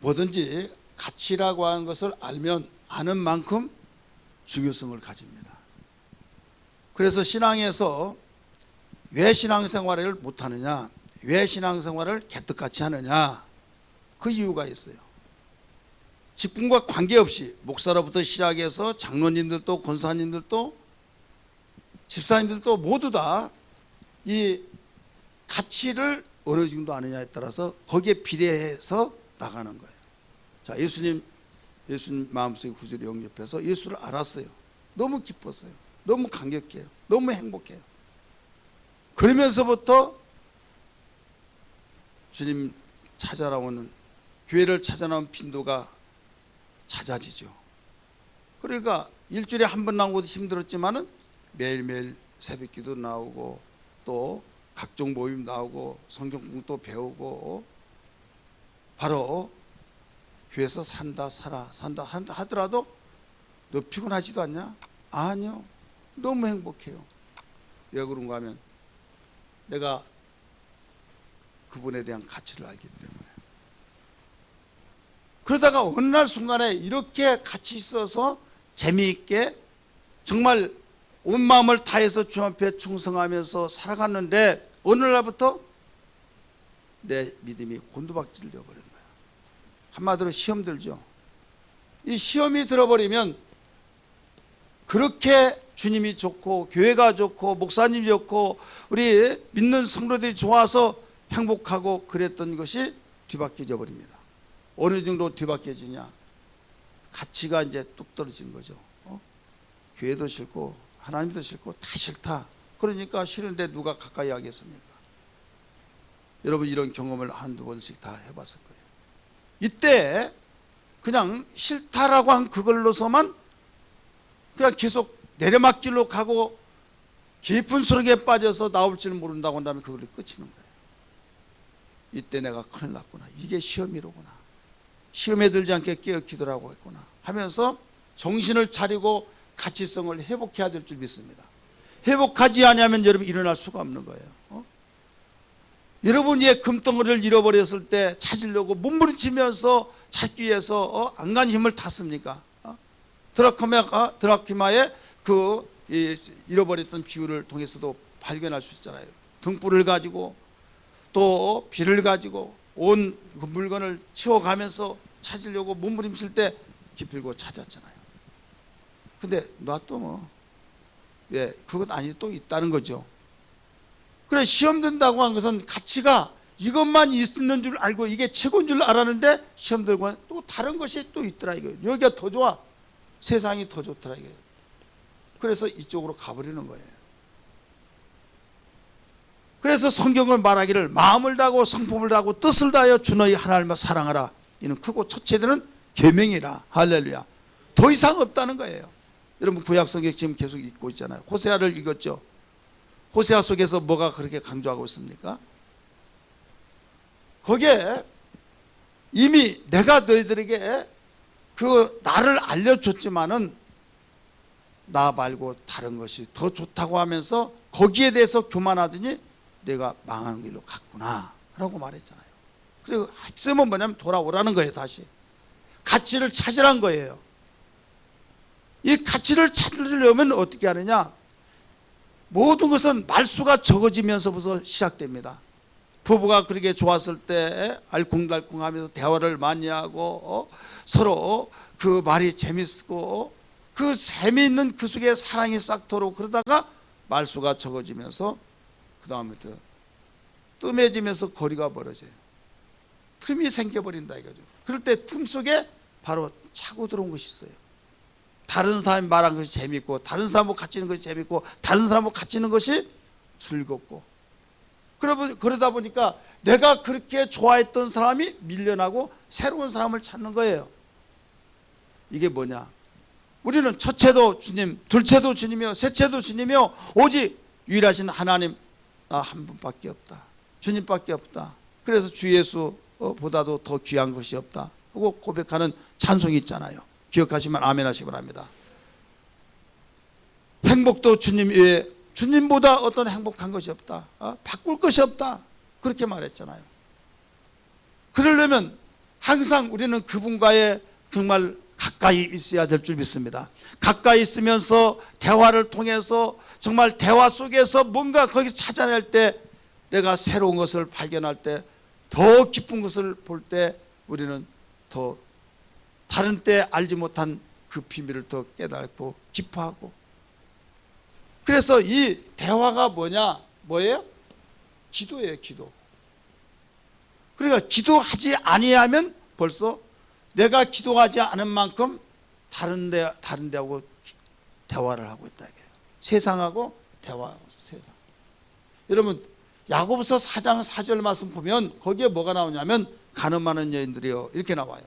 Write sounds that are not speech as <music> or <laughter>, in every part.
뭐든지 가치라고 하는 것을 알면 아는 만큼 중요성을 가집니다. 그래서 신앙에서 왜 신앙생활을 못하느냐, 왜 신앙생활을 개떡같이 하느냐, 그 이유가 있어요. 직분과 관계없이 목사로부터 시작해서 장로님들도 권사님들도 집사님들도 모두 다 이 가치를 어느 정도 아느냐에 따라서 거기에 비례해서 나가는 거예요. 자, 예수님 예수님 마음속에 구절에 영접해서 예수를 알았어요. 너무 기뻤어요. 너무 감격해요. 너무 행복해요. 그러면서부터 주님 찾아 나오는 교회를 찾아 나온 빈도가 잦아지죠. 그러니까 일주일에 한 번 나오고도 힘들었지만은 매일매일 새벽기도 나오고 또 각종 모임 나오고 성경 공도 배우고 바로 교회에서 산다 살아 산다 하더라도 너 피곤하지도 않냐? 아니요. 너무 행복해요. 왜 그런가 하면 내가 그분에 대한 가치를 알기 때문에. 그러다가 어느 날 순간에 이렇게 같이 있어서 재미있게 정말 온 마음을 다해서 주 앞에 충성하면서 살아갔는데 어느 날부터 내 믿음이 곤두박질 되어버린 거야. 한마디로 시험 들죠. 이 시험이 들어버리면 그렇게 주님이 좋고 교회가 좋고 목사님이 좋고 우리 믿는 성도들이 좋아서 행복하고 그랬던 것이 뒤바뀌어져 버립니다. 어느 정도 뒤바뀌어지냐? 가치가 이제 뚝 떨어진 거죠. 어? 교회도 싫고 하나님도 싫고 다 싫다. 그러니까 싫은데 누가 가까이 하겠습니까? 여러분 이런 경험을 한두 번씩 다 해봤을 거예요. 이때 그냥 싫다라고 한 그걸로서만 그냥 계속 내려막길로 가고 깊은 수렁에 빠져서 나올 줄 모른다고 한다면 그걸로 끝이는 거예요. 이때 내가 큰일 났구나. 이게 시험이로구나. 시험에 들지 않게 깨어 기도라고 했구나. 하면서 정신을 차리고 가치성을 회복해야 될 줄 믿습니다. 회복하지 않으면 여러분 일어날 수가 없는 거예요. 어? 여러분이 금덩어리를 잃어버렸을 때 찾으려고 몸부림치면서 찾기 위해서 어? 안간 힘을 다 씁니까? 어? 드라키마, 드라키마의 그 이, 잃어버렸던 비유를 통해서도 발견할 수 있잖아요. 등불을 가지고 또 비를 가지고 온 그 물건을 치워가면서 찾으려고 몸부림칠 때 기필고 찾았잖아요. 근데 놔두면 왜 그것 아니 또 있다는 거죠. 그래 시험 든다고 한 것은 가치가 이것만 있는 줄 알고 이게 최고인 줄 알았는데 시험 들고 또 다른 것이 또 있더라 이거 여기가 더 좋아 세상이 더 좋더라 이거 그래서 이쪽으로 가버리는 거예요. 그래서 성경을 말하기를 마음을 다하고 성품을 다하고 뜻을 다하여 주 너희 하나님을 사랑하라 이는 크고 첫째 되는 계명이라 할렐루야 더 이상 없다는 거예요. 여러분 구약 성경 지금 계속 읽고 있잖아요. 호세아를 읽었죠. 호세아 속에서 뭐가 그렇게 강조하고 있습니까? 거기에 이미 내가 너희들에게 그 나를 알려줬지만은 나 말고 다른 것이 더 좋다고 하면서 거기에 대해서 교만하더니 내가 망하는 길로 갔구나 라고 말했잖아요. 그리고 핵심은 뭐냐면 돌아오라는 거예요 다시. 가치를 찾으란 거예요. 이 가치를 찾으려면 어떻게 하느냐? 모든 것은 말수가 적어지면서부터 시작됩니다. 부부가 그렇게 좋았을 때 알콩달콩하면서 대화를 많이 하고 어? 서로 그 말이 재밌고 그 재미있는 그 속에 사랑이 싹도록 그러다가 말수가 적어지면서 그 다음부터 뜸해지면서 거리가 벌어져요. 틈이 생겨버린다 이거죠. 그럴 때 틈 속에 바로 차고 들어온 것이 있어요. 다른 사람이 말한 것이 재밌고 다른 사람하고 같이 있는 것이 재밌고 다른 사람하고 같이 있는 것이 즐겁고 그러다 그러다 보니까 내가 그렇게 좋아했던 사람이 밀려나고 새로운 사람을 찾는 거예요. 이게 뭐냐? 우리는 첫째도 주님, 둘째도 주님이요, 셋째도 주님이요, 오직 유일하신 하나님 나 한 분밖에 없다. 주님밖에 없다. 그래서 주 예수보다도 더 귀한 것이 없다. 하고 고백하는 찬송이 있잖아요. 기억하시면 아멘 하시기 바랍니다. 행복도 주님 외에 주님보다 어떤 행복한 것이 없다. 어? 바꿀 것이 없다. 그렇게 말했잖아요. 그러려면 항상 우리는 그분과의 정말 가까이 있어야 될 줄 믿습니다. 가까이 있으면서 대화를 통해서 정말 대화 속에서 뭔가 거기서 찾아낼 때 내가 새로운 것을 발견할 때더 기쁜 것을 볼 때 우리는 더 다른 때 알지 못한 그 비밀을 더 깨닫고 기뻐하고 그래서 이 대화가 뭐냐 뭐예요? 기도예요 기도 그러니까 기도하지 아니하면 벌써 내가 기도하지 않은 만큼 다른 데 다른 데하고 대화를 하고 있다 이게요. 세상하고 대화하고 세상. 여러분 야고보서 4장 4절 말씀 보면 거기에 뭐가 나오냐면 가늠하는 여인들이요 이렇게 나와요.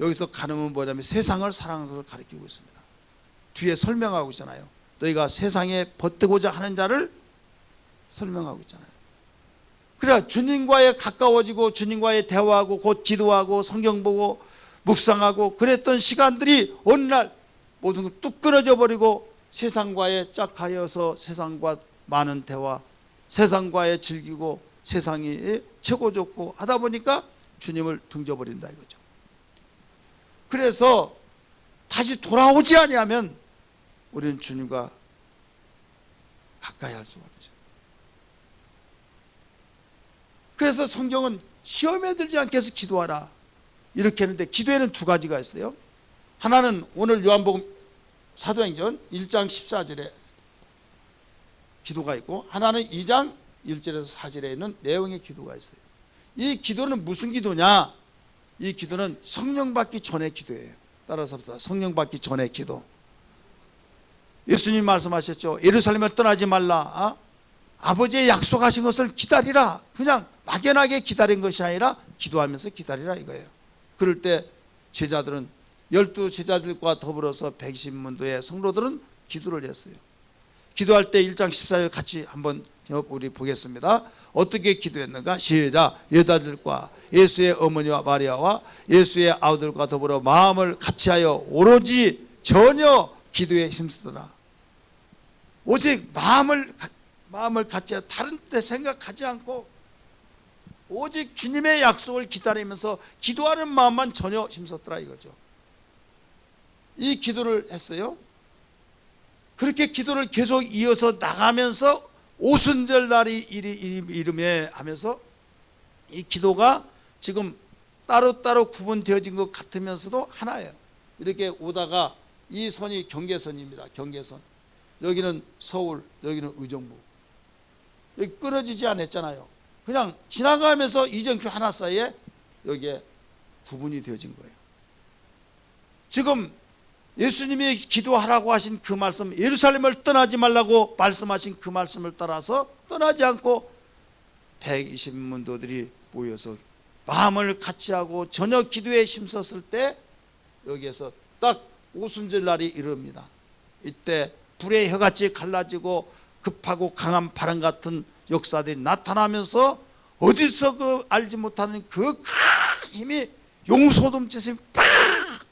여기서 가늠은 뭐냐면 세상을 사랑하는 것을 가리키고 있습니다. 뒤에 설명하고 있잖아요. 너희가 세상에 버티고자 하는 자를 설명하고 있잖아요. 그래 주님과의 가까워지고 주님과의 대화하고 곧 기도하고 성경 보고 묵상하고 그랬던 시간들이 어느 날 모든 게뚝 끊어져 버리고 세상과의 짝하여서 세상과 많은 대화 세상과의 즐기고 세상이 최고 좋고 하다 보니까 주님을 등져버린다 이거죠. 그래서 다시 돌아오지 아니하면 우리는 주님과 가까이 할 수가 없죠. 그래서 성경은 시험에 들지 않게 해서 기도하라. 이렇게 했는데 기도에는 두 가지가 있어요. 하나는 오늘 요한복음 사도행전 1장 14절에 기도가 있고 하나는 2장 1절에서 4절에 있는 내용의 기도가 있어요. 이 기도는 무슨 기도냐? 이 기도는 성령 받기 전의 기도예요. 따라서. 성령 받기 전의 기도. 예수님 말씀하셨죠. 예루살렘을 떠나지 말라. 어? 아버지의 약속하신 것을 기다리라. 그냥 막연하게 기다린 것이 아니라 기도하면서 기다리라 이거예요. 그럴 때 제자들은 열두 제자들과 더불어서 120문도의 성도들은 기도를 했어요. 기도할 때 1장 14절 같이 한번 우리 보겠습니다. 어떻게 기도했는가? 시작. 여자들과 예수의 어머니와 마리아와 예수의 아우들과 더불어 마음을 같이하여 오로지 전혀 기도에 힘쓰더라. 오직 마음을 마음을 같이 다른 데 생각하지 않고 오직 주님의 약속을 기다리면서 기도하는 마음만 전혀 힘썼더라 이거죠. 이 기도를 했어요. 그렇게 기도를 계속 이어서 나가면서 오순절 날이 이름에 하면서 이 기도가 지금 따로따로 구분되어진 것 같으면서도 하나예요. 이렇게 오다가 이 선이 경계선입니다. 경계선. 여기는 서울, 여기는 의정부. 여기 끊어지지 않았잖아요. 그냥 지나가면서 이정표 하나 사이에 여기에 구분이 되어진 거예요. 지금 예수님이 기도하라고 하신 그 말씀, 예루살렘을 떠나지 말라고 말씀하신 그 말씀을 따라서 떠나지 않고 120문도들이 모여서 마음을 같이 하고 저녁 기도에 힘썼을 때 여기에서 딱 오순절 날이 이릅니다. 이때 불의 혀같이 갈라지고 급하고 강한 바람 같은 역사들이 나타나면서 어디서 그 알지 못하는 그큰 힘이 용소돔치심이 팍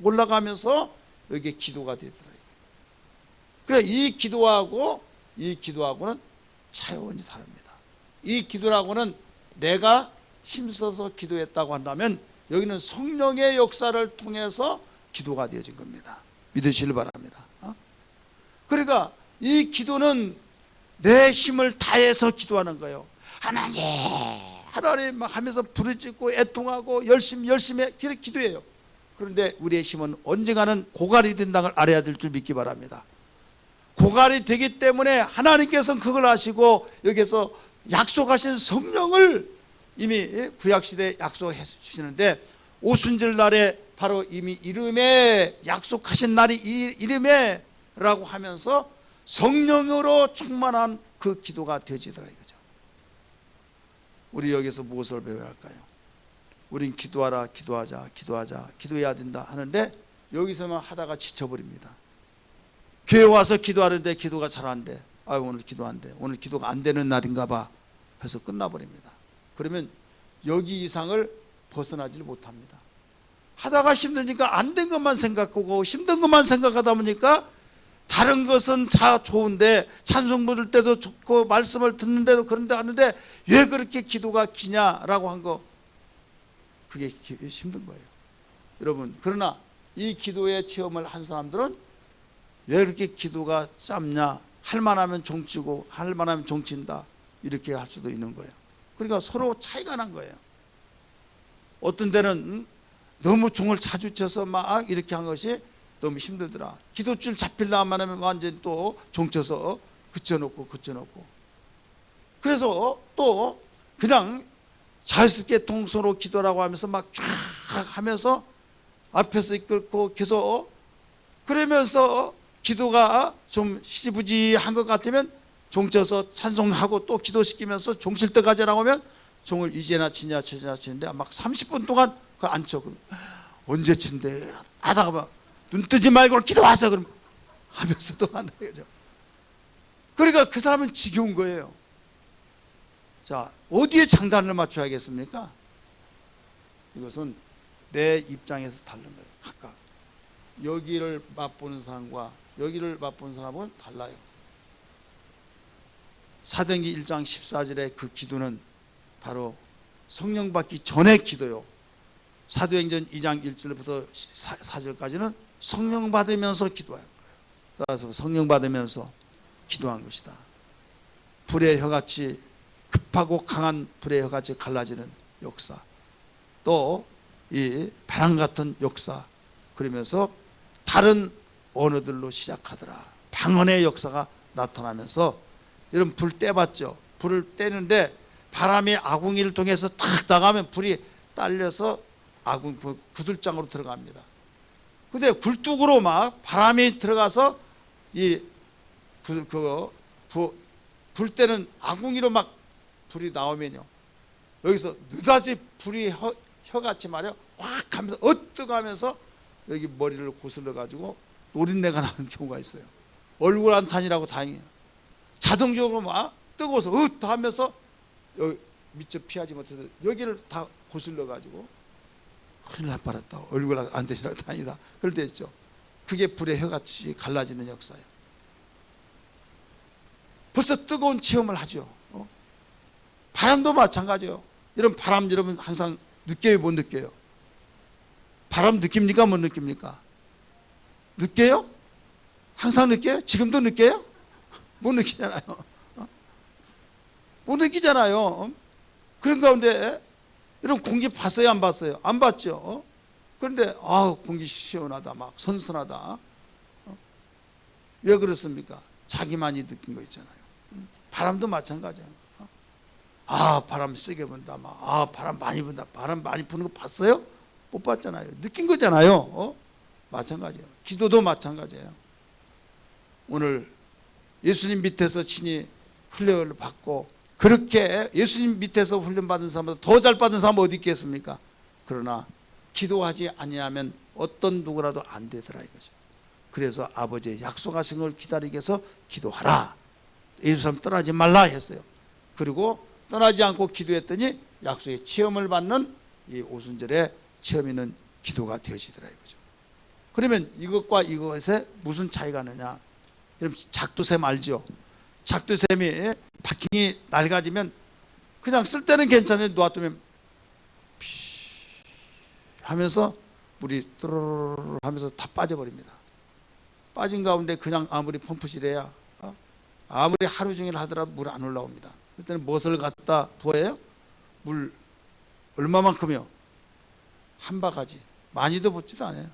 올라가면서 여기에 기도가 되더라고요. 그래 이 기도하고 이 기도하고는 차원이 다릅니다. 이 기도라고는 내가 힘써서 기도했다고 한다면 여기는 성령의 역사를 통해서 기도가 되어진 겁니다. 믿으시길 바랍니다. 어? 그러니까 이 기도는 내 힘을 다해서 기도하는 거예요. 하나님, 하나님 막 하면서 부르짖고 애통하고 열심히 열심히 기도해요. 그런데 우리의 힘은 언젠가는 고갈이 된다는 걸 알아야 될 줄 믿기 바랍니다. 고갈이 되기 때문에 하나님께서는 그걸 아시고 여기서 약속하신 성령을 이미 구약시대에 약속해 주시는데 오순절 날에 바로 이미 이름에 약속하신 날이 이 이름에 라고 하면서 성령으로 충만한 그 기도가 되어지더라 이거죠. 우리 여기서 무엇을 배워야 할까요? 우린 기도하라, 기도하자, 기도하자, 기도해야 된다 하는데 여기서만 하다가 지쳐버립니다. 교회 와서 기도하는데 기도가 잘 안 돼. 아 오늘 기도 안 돼. 오늘 기도가 안 되는 날인가 봐. 해서 끝나버립니다. 그러면 여기 이상을 벗어나질 못합니다. 하다가 힘드니까 안 된 것만 생각하고 힘든 것만 생각하다 보니까 다른 것은 다 좋은데 찬송 부를 때도 좋고 말씀을 듣는 데도 그런데 하는데 왜 그렇게 기도가 기냐라고 한 거 그게 기- 힘든 거예요. 여러분 그러나 이 기도의 체험을 한 사람들은 왜 그렇게 기도가 짧냐? 할 만하면 종치고 할 만하면 종친다 이렇게 할 수도 있는 거예요. 그러니까 서로 차이가 난 거예요. 어떤 데는 음, 너무 종을 자주 쳐서 막 이렇게 한 것이 너무 힘들더라. 기도줄 잡힐라만 하면 완전히 또 종쳐서 그쳐놓고 그쳐놓고. 그래서 또 그냥 자유스럽게 동서로 기도라고 하면서 막 쫙 하면서 앞에서 이끌고 계속 그러면서 기도가 좀 희지부지한 것 같으면 종쳐서 찬송하고 또 기도시키면서 종칠 때까지 나오면 종을 이제나 치냐 치냐 치는데 막 30분 동안 그걸 안 쳐. 그럼 언제 친대? 하다가 막눈 뜨지 말고 기도하세요. 그럼 하면서도 한다 그죠. 그러니까 그 사람은 지겨운 거예요. 자, 어디에 장단을 맞춰야겠습니까? 이것은 내 입장에서 다른 거예요. 각각. 여기를 맛보는 사람과 여기를 맛보는 사람은 달라요. 사도행전 1장 14절의 그 기도는 바로 성령 받기 전의 기도요. 사도행전 2장 1절부터 4절까지는 성령 받으면서 기도한 거예요. 따라서 성령 받으면서 기도한 것이다. 불의 혀같이 급하고 강한 불의 혀같이 갈라지는 역사. 또 이 바람 같은 역사. 그러면서 다른 언어들로 시작하더라. 방언의 역사가 나타나면서 여러분 불 떼봤죠? 불을 떼는데 바람이 아궁이를 통해서 탁 나가면 불이 딸려서 아궁 그 구들장으로 들어갑니다. 근데 굴뚝으로 막 바람이 들어가서 이그 불 때는 아궁이로 막 불이 나오면요. 여기서 느닷이 불이 혀, 혀같이 말이야 확 하면서 어뜨가면서 여기 머리를 고슬러 가지고 노린내가 나는 경우가 있어요. 얼굴 안 탄이라고 다행이에요. 자동적으로 막 뜨거워서 으트 하면서 여기 미처 피하지 못해서 여기를 다 고슬러 가지고 큰일 날 뻔했다. 얼굴 안 되시라고 다행이다. 그럴 때 있죠. 그게 불의 혀같이 갈라지는 역사예요. 벌써 뜨거운 체험을 하죠. 어? 바람도 마찬가지예요. 이런 바람 여러분 항상 느껴요, 못 느껴요? 바람 느낍니까, 못 느낍니까? 느껴요? 항상 느껴요? 지금도 느껴요? 못 느끼잖아요. 어? 못 느끼잖아요. 어? 그런 가운데 이런 공기 봤어요, 안 봤어요? 안 봤죠. 어? 그런데 아 공기 시원하다, 막 선선하다. 어? 왜 그렇습니까? 자기만이 느낀 거 있잖아요. 음, 바람도 마찬가지야. 어? 아 바람 세게 분다, 막 아 바람 많이 분다, 바람 많이 부는 거 봤어요? 못 봤잖아요. 느낀 거잖아요. 어? 마찬가지예요. 기도도 마찬가지예요. 오늘 예수님 밑에서 친히 훈련을 받고 그렇게 예수님 밑에서 훈련 받은 사람보다 더 잘 받은 사람 어디 있겠습니까? 그러나 기도하지 아니하면 어떤 누구라도 안 되더라 이거죠. 그래서 아버지의 약속하신 걸 기다리기 위해서 기도하라. 예수님 떠나지 말라 했어요. 그리고 떠나지 않고 기도했더니 약속의 체험을 받는 이 오순절에 체험 있는 기도가 되어지더라 이거죠. 그러면 이것과 이것에 무슨 차이가 있느냐? 여러분 작두샘 알죠? 작두샘이 바퀴이 낡아지면 그냥 쓸 때는 괜찮아요. 놓아두면 피 하면서 물이 뚜루루루 하면서 다 빠져버립니다. 빠진 가운데 그냥 아무리 펌프질해야 어? 아무리 하루 종일 하더라도 물 안 올라옵니다. 그때는 무엇을 갖다 부어요? 물 얼마만큼요? 한 바가지 많이도 붓지도 않아요.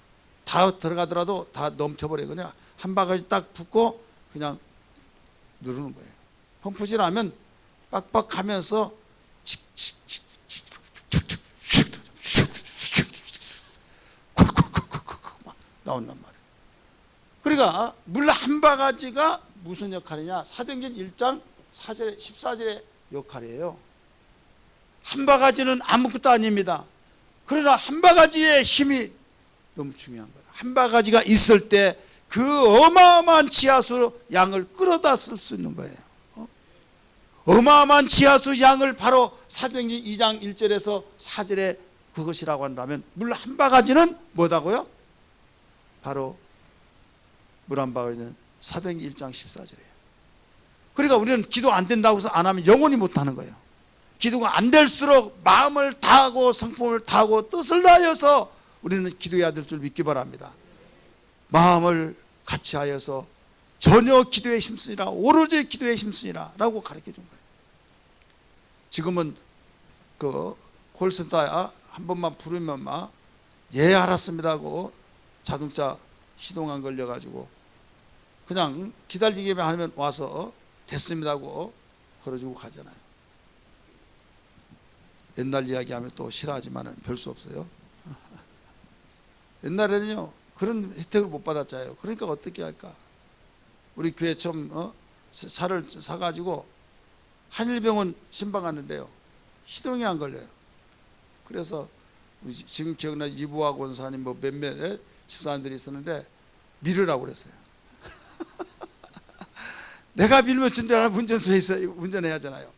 다 들어가더라도 다 넘쳐버려요. 그냥 한 바가지 딱 붓고 그냥 누르는 거예요. 펌프질 하면 빡빡하면서 막 나온단 말이에요. 그러니까 물 한 바가지가 무슨 역할이냐? 사도행전 1장 4절 14절의 역할이에요. 한 바가지는 아무것도 아닙니다. 그러나 한 바가지의 힘이 너무 중요한 거예요. 한 바가지가 있을 때 그 어마어마한 지하수 양을 끌어다 쓸 수 있는 거예요. 어? 어마어마한 지하수 양을 바로 사도행전 2장 1절에서 4절에 그것이라고 한다면 물 한 바가지는 뭐다고요? 바로 물 한 바가지는 사도행전 1장 14절이에요. 그러니까 우리는 기도 안 된다고 해서 안 하면 영원히 못 하는 거예요. 기도가 안 될수록 마음을 다하고 성품을 다하고 뜻을 다하여서 우리는 기도해야 될 줄 믿기 바랍니다. 마음을 같이 하여서 전혀 기도에 힘쓰니라 오로지 기도에 힘쓰니라 라고 가르쳐 준 거예요. 지금은 그 콜센터 한 번만 부르면 막 예 알았습니다 하고 자동차 시동 안 걸려 가지고 그냥 기다리기만 하면 와서 됐습니다 하고 걸어주고 가잖아요. 옛날 이야기하면 또 싫어하지만 별수 없어요. <laughs> 옛날에는요 그런 혜택을 못 받았잖아요. 그러니까 어떻게 할까? 우리 교회 처음 어? 차를 사가지고 한일병원 신방 갔는데요. 시동이 안 걸려요. 그래서 지금 기억나 이부하 권사님 뭐 몇몇 집사님들이 있었는데 밀으라고 그랬어요. 내가 밀면 준다는 운전소에 있어 운전해야 하잖아요.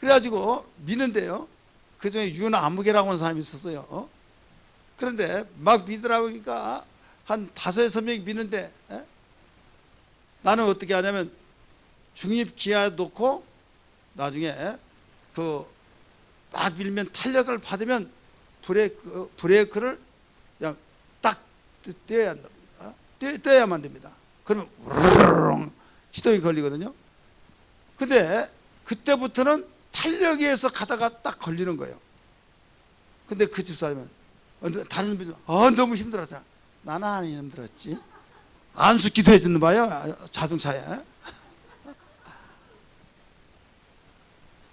그래가지고 미는데요. 그 중에 유나 안무개라고 하는 사람이 있었어요. 어? 그런데 막 미더라고 하니까 한 다섯 여섯 명이 미는데 에? 나는 어떻게 하냐면 중립 기아 놓고 나중에 그 막 밀면 탄력을 받으면 브레이크 브레이크를 그냥 딱 떼야 한다. 어? 떼, 떼야만 됩니다. 그러면 시동이 걸리거든요. 근데 그때부터는 탄력에 의해서 가다가 딱 걸리는 거예요. 근데 그 집사람은 어, 다른 분은 어 너무 힘들었다. 나는 안 힘들었지. 안수 기도 해 주는 봐요 자동차에.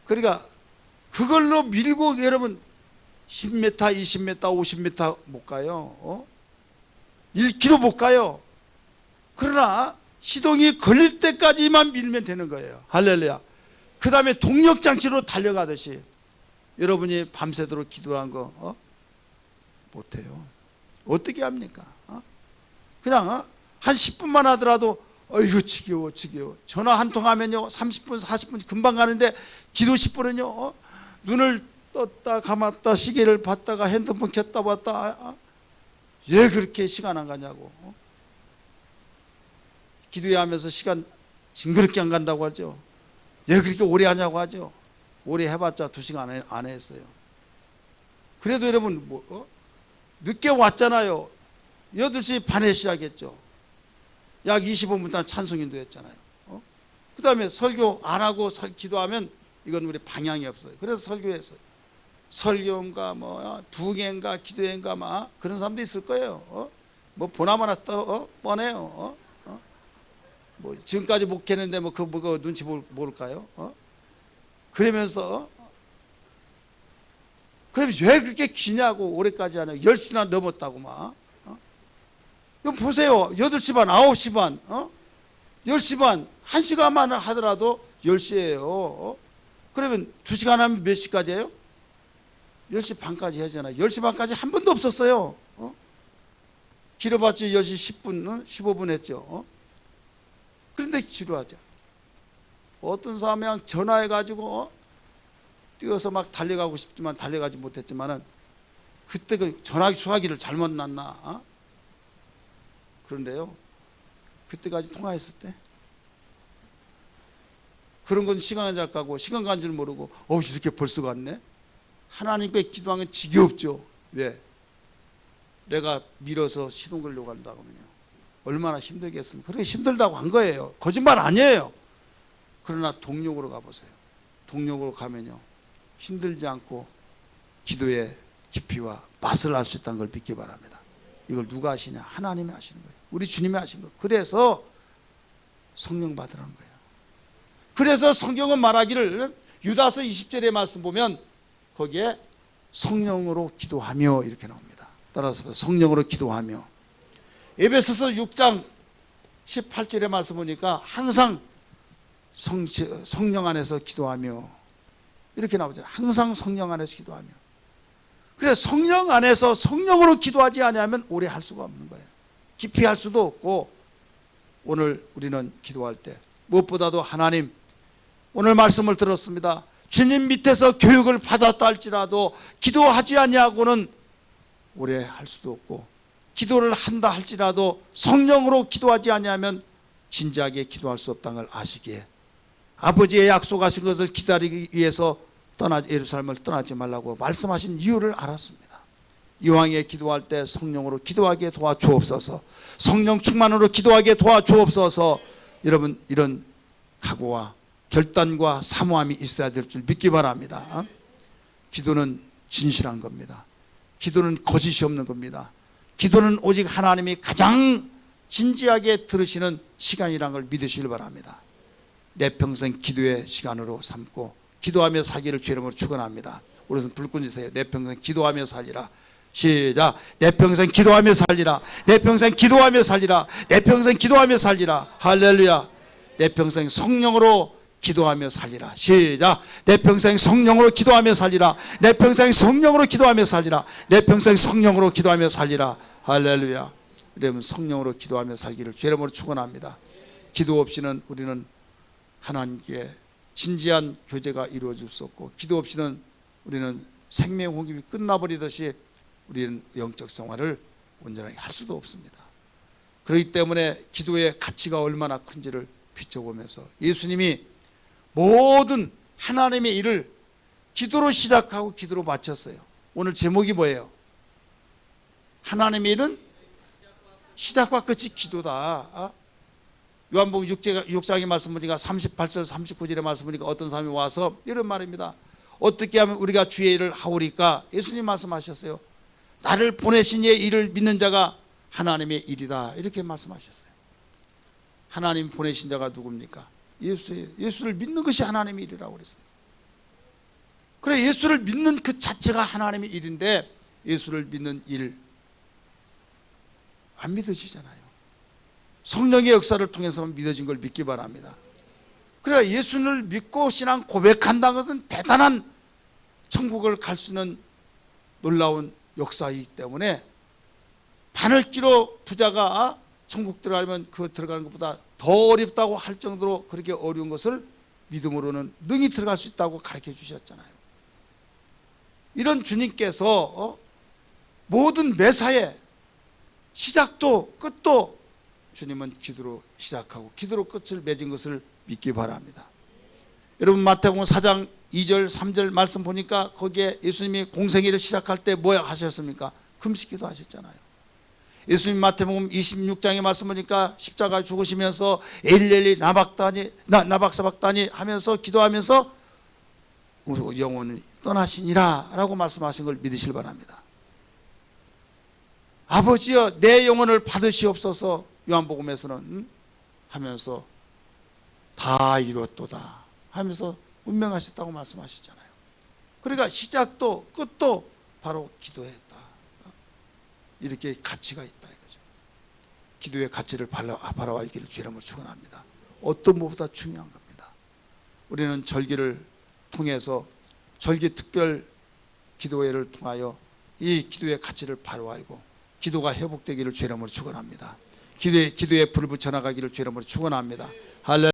그러니까 그걸로 밀고 여러분 10m, 20m, 50m 못 가요. 어? 1km 못 가요. 그러나 시동이 걸릴 때까지만 밀면 되는 거예요. 할렐루야. 그 다음에 동력장치로 달려가듯이 여러분이 밤새도록 기도한 거 어? 못해요. 어떻게 합니까? 어? 그냥 어? 한 10분만 하더라도 어이구 지겨워 지겨워 전화 한 통 하면요 30분 40분 금방 가는데 기도 10분은요 어? 눈을 떴다 감았다 시계를 봤다가 핸드폰 켰다 봤다 어? 왜 그렇게 시간 안 가냐고 어? 기도해 하면서 시간 징그럽게 안 간다고 하죠. 왜 그렇게 오래 하냐고 하죠. 오래 해봤자 두 시간 안에 했어요. 그래도 여러분 뭐, 어? 늦게 왔잖아요. 8시 반에 시작했죠. 약 25분 동안 찬송인도 했잖아요. 어? 그 다음에 설교 안 하고 설, 기도하면 이건 우리 방향이 없어요. 그래서 설교했어요. 설교인가 뭐 부계인가 기도인가 막 그런 사람도 있을 거예요. 어? 뭐 보나마나 또 어? 뻔해요. 어? 어? 뭐 지금까지 목했는데 뭐 그거 뭐 눈치 볼, 모를까요 어? 그러면서 그럼 왜 그렇게 기냐고 올해까지 하냐 10시나 넘었다고 막 어? 이거 보세요 8시 반 9시 반 어? 10시 반 1시간만 하더라도 10시예요 어? 그러면 2시간 하면 몇 시까지예요? 10시 반까지 하잖아요 10시 반까지 한 번도 없었어요 어? 길어봤자 10시 10분 어? 15분 했죠 어? 그런데 지루하죠. 어떤 사람이 전화해가지고 어? 뛰어서 막 달려가고 싶지만 달려가지 못했지만은 그때 그 전화기 수화기를 잘못 놨나 어? 그런데요. 그때까지 통화했을 때? 그런 건 시간 작가고 시간 간 줄 모르고 어 이렇게 벌써 갔네? 하나님께 기도하면 지겹죠. 왜? 내가 밀어서 시동 걸려고 한다고 하면요 얼마나 힘들겠습니까 그렇게 힘들다고 한 거예요 거짓말 아니에요 그러나 동력으로 가보세요 동력으로 가면요 힘들지 않고 기도의 깊이와 맛을 알 수 있다는 걸 믿기 바랍니다. 이걸 누가 하시냐? 하나님이 하시는 거예요. 우리 주님이 하신 거. 그래서 성령 받으라는 거예요. 그래서 성경은 말하기를 유다서 20절의 말씀 보면 거기에 성령으로 기도하며 이렇게 나옵니다. 따라서 성령으로 기도하며 에베소서 6장 18절의 말씀 보니까 항상 성, 성령 안에서 기도하며 이렇게 나오죠. 항상 성령 안에서 기도하며. 그래 성령 안에서 성령으로 기도하지 않으면 오래 할 수가 없는 거예요. 깊이 할 수도 없고 오늘 우리는 기도할 때 무엇보다도 하나님 오늘 말씀을 들었습니다. 주님 밑에서 교육을 받았다 할지라도 기도하지 아니하고는 오래 할 수도 없고 기도를 한다 할지라도 성령으로 기도하지 아니하면 진지하게 기도할 수 없다는 걸 아시기에 아버지의 약속하신 것을 기다리기 위해서 떠나 예루살렘을 떠나지 말라고 말씀하신 이유를 알았습니다. 이왕에 기도할 때 성령으로 기도하게 도와주옵소서. 성령 충만으로 기도하게 도와주옵소서. 여러분 이런 각오와 결단과 사모함이 있어야 될 줄 믿기 바랍니다. 기도는 진실한 겁니다. 기도는 거짓이 없는 겁니다. 기도는 오직 하나님이 가장 진지하게 들으시는 시간이란 걸 믿으시길 바랍니다. 내 평생 기도의 시간으로 삼고 기도하며 살기를 주 이름으로 축원합니다. 우리는 불끈 주세요. 내 평생 기도하며 살리라. 시작. 내 평생 기도하며 살리라. 내 평생 기도하며 살리라. 내 평생 기도하며 살리라. 할렐루야. 내 평생 성령으로 기도하며 살리라. 시작. 내 평생 성령으로 기도하며 살리라. 내 평생 성령으로 기도하며 살리라. 내 평생 성령으로 기도하며 살리라. 할렐루야. 여러분 성령으로 기도하며 살기를 주 이름으로 축원합니다. 기도 없이는 우리는 하나님께 진지한 교제가 이루어질 수 없고 기도 없이는 우리는 생명 호흡이 끝나버리듯이 우리는 영적 생활을 온전하게 할 수도 없습니다. 그렇기 때문에 기도의 가치가 얼마나 큰지를 비춰보면서 예수님이 모든 하나님의 일을 기도로 시작하고 기도로 마쳤어요. 오늘 제목이 뭐예요? 하나님의 일은 시작과 끝이 기도다. 어? 요한복음 6장의 말씀 보니까 38절 39절의 말씀 보니까 어떤 사람이 와서 이런 말입니다. 어떻게 하면 우리가 주의 일을 하오리까? 예수님 말씀하셨어요. 나를 보내신 이의 일을 믿는 자가 하나님의 일이다. 이렇게 말씀하셨어요. 하나님 보내신 자가 누굽니까? 예수예요. 예수를 믿는 것이 하나님의 일이라고 그랬어요. 그래 예수를 믿는 그 자체가 하나님의 일인데 예수를 믿는 일 안 믿어지잖아요. 성령의 역사를 통해서만 믿어진 걸 믿기 바랍니다. 그래 예수를 믿고 신앙 고백한다는 것은 대단한 천국을 갈 수 있는 놀라운 역사이기 때문에 바늘 끼로 부자가 천국 들어가면 그 들어가는 것보다 더 어렵다고 할 정도로 그렇게 어려운 것을 믿음으로는 능히 들어갈 수 있다고 가르쳐 주셨잖아요. 이런 주님께서 어? 모든 매사에 시작도 끝도 주님은 기도로 시작하고 기도로 끝을 맺은 것을 믿기 바랍니다. 여러분 마태복음 4장 2절 3절 말씀 보니까 거기에 예수님이 공생애를 시작할 때뭐 하셨습니까? 금식기도 하셨잖아요. 예수님 마태복음 26장의 말씀 보니까 십자가 죽으시면서 엘렐리 나박다니 나, 나박사박다니 하면서 기도하면서 영혼이 떠나시니라라고 말씀하신 걸 믿으실 바랍니다. 아버지여 내 영혼을 받으시옵소서 요한복음에서는 하면서 다 이뤘도다 하면서 운명하셨다고 말씀하시잖아요. 그러니까 시작도 끝도 바로 기도했다. 이렇게 가치가 있다 이거죠. 기도의 가치를 바라와기를 주이름으로 축원합니다. 어떤 것보다 중요한 겁니다. 우리는 절기를 통해서 절기 특별 기도회를 통하여 이 기도의 가치를 바로 알고 기도가 회복되기를 주이름으로 축원합니다. 기도에 기도에 불을 붙여 나가기를 주이름으로 축원합니다. 할렐